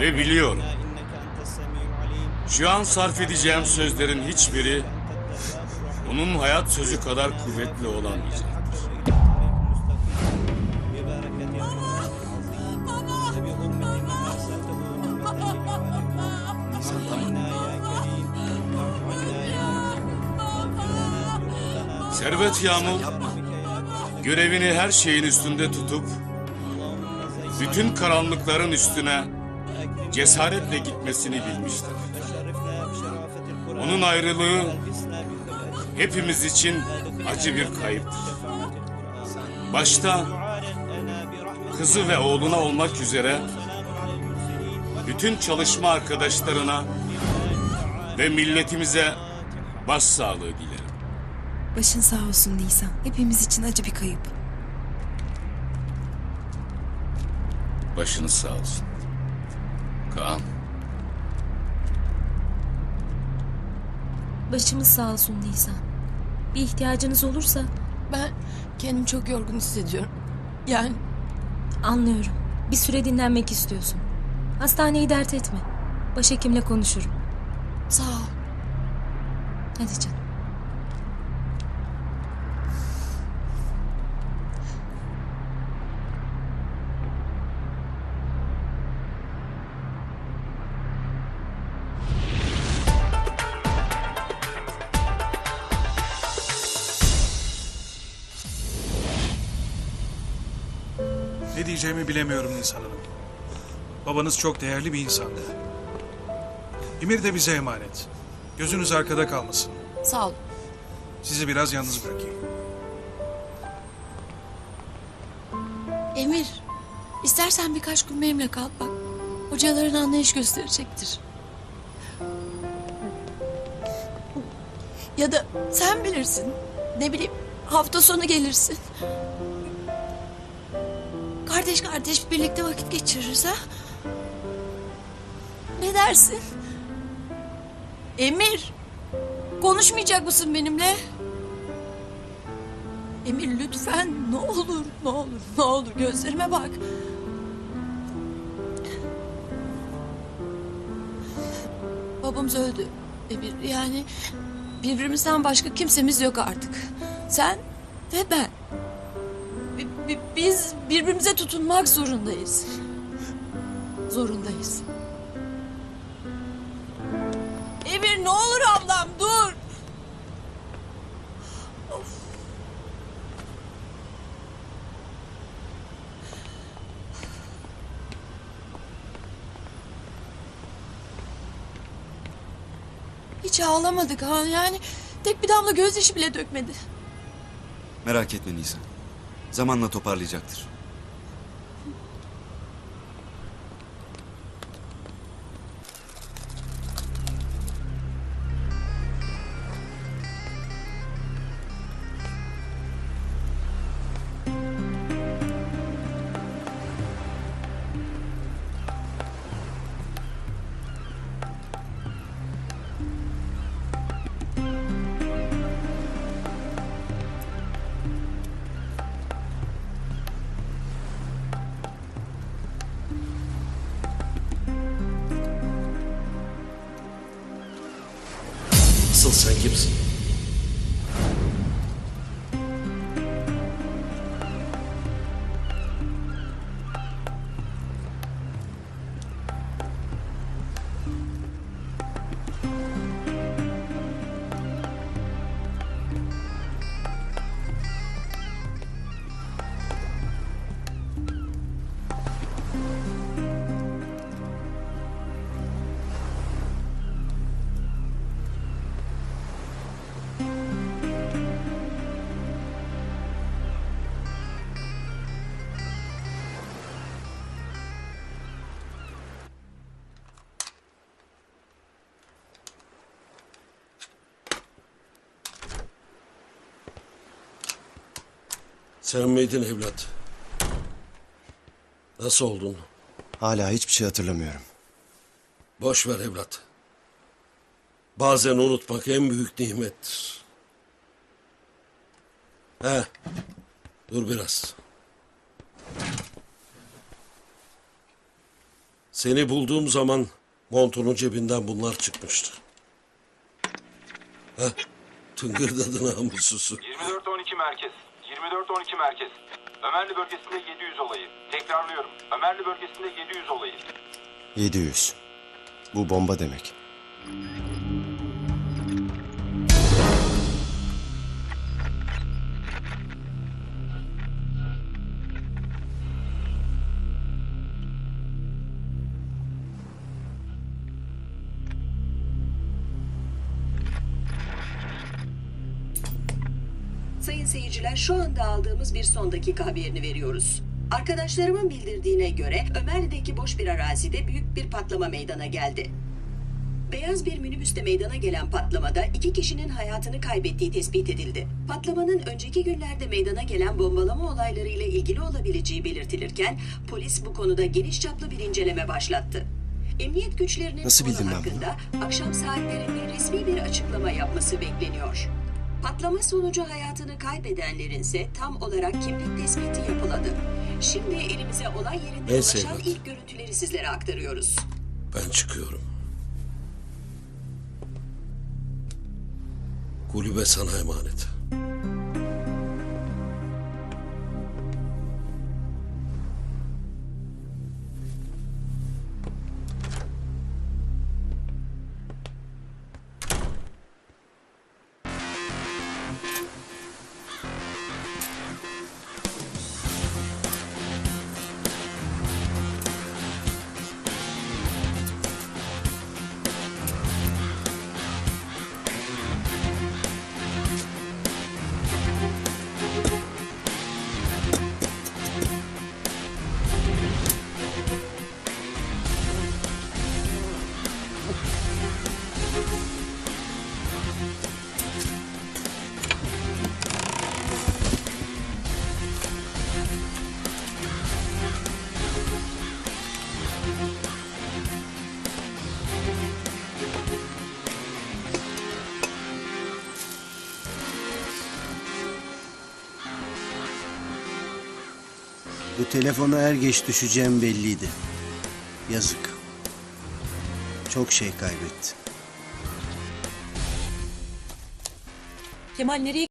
Ve biliyorum. Şu an sarf edeceğim sözlerin hiçbiri onun hayat sözü kadar kuvvetli olamayacaktır. Servet Yağmur görevini her şeyin üstünde tutup bütün karanlıkların üstüne cesaretle gitmesini bilmiştir. Onun ayrılığı hepimiz için acı bir kayıptır. Başta kızı ve oğluna olmak üzere bütün çalışma arkadaşlarına ve milletimize başsağlığı dilerim. Başın sağ olsun Nisan. Hepimiz için acı bir kayıp. Başınız sağ olsun. Kaan. Başımız sağ olsun Nisan. Bir ihtiyacınız olursa Ben kendimi çok yorgun hissediyorum. Yani anlıyorum. Bir süre dinlenmek istiyorsun. Hastaneyi dert etme. Başhekimle konuşurum. sağ ol. Hadi canım. Ne diyeceğimi bilemiyorum Nisan Hanım. Babanız çok değerli bir insandı. Emir de bize emanet. Gözünüz arkada kalmasın. Sağ ol. Sizi biraz yalnız bırakayım. Emir, istersen birkaç gün benimle kal bak. Hocaların anlayış gösterecektir. Ya da sen bilirsin. Ne bileyim hafta sonu gelirsin. Kardeş kardeş birlikte vakit geçiririz ha. Ne dersin? Emir, konuşmayacak mısın benimle? Emir lütfen ne olur ne olur ne olur gözlerime bak. Babamız öldü. Emir yani birbirimizden başka kimsemiz yok artık. Sen ve ben. Bi- bi- Biz birbirimize tutunmak zorundayız. Zorundayız. Emir ne olur ablam dur. Hiç ağlamadık ha yani tek bir damla gözyaşı bile dökmedi. Merak etme Nisan. Zamanla toparlayacaktır. Asıl sen kimsin? Sen miydin evlat? Nasıl oldun? Hala hiçbir şey hatırlamıyorum. Boş ver evlat. Bazen unutmak en büyük nimettir. He, dur biraz. Seni bulduğum zaman montunun cebinden bunlar çıkmıştı. Heh, tıngırdadı namussuzu. 24-12 merkez. 24-12 merkez. Ömerli bölgesinde 700 olayı. Tekrarlıyorum. Ömerli bölgesinde 700 olayı. 700. Bu bomba demek. Sayın seyirciler şu anda aldığımız bir son dakika haberini veriyoruz. Arkadaşlarımın bildirdiğine göre Ömerli'deki boş bir arazide büyük bir patlama meydana geldi. Beyaz bir minibüste meydana gelen patlamada iki kişinin hayatını kaybettiği tespit edildi. Patlamanın önceki günlerde meydana gelen bombalama olayları ile ilgili olabileceği belirtilirken polis bu konuda geniş çaplı bir inceleme başlattı. Emniyet güçlerinin Nasıl konu hakkında akşam saatlerinde resmi bir açıklama yapması bekleniyor. Patlama sonucu hayatını kaybedenlerin ise tam olarak kimlik tespiti yapıladı. Şimdi elimize olay yerinde Neyse ulaşan evlat. ilk görüntüleri sizlere aktarıyoruz. Ben çıkıyorum. Kulübe sana emanet. Bu telefona er geç düşeceğim belliydi. Yazık. Çok şey kaybetti. Kemal nereye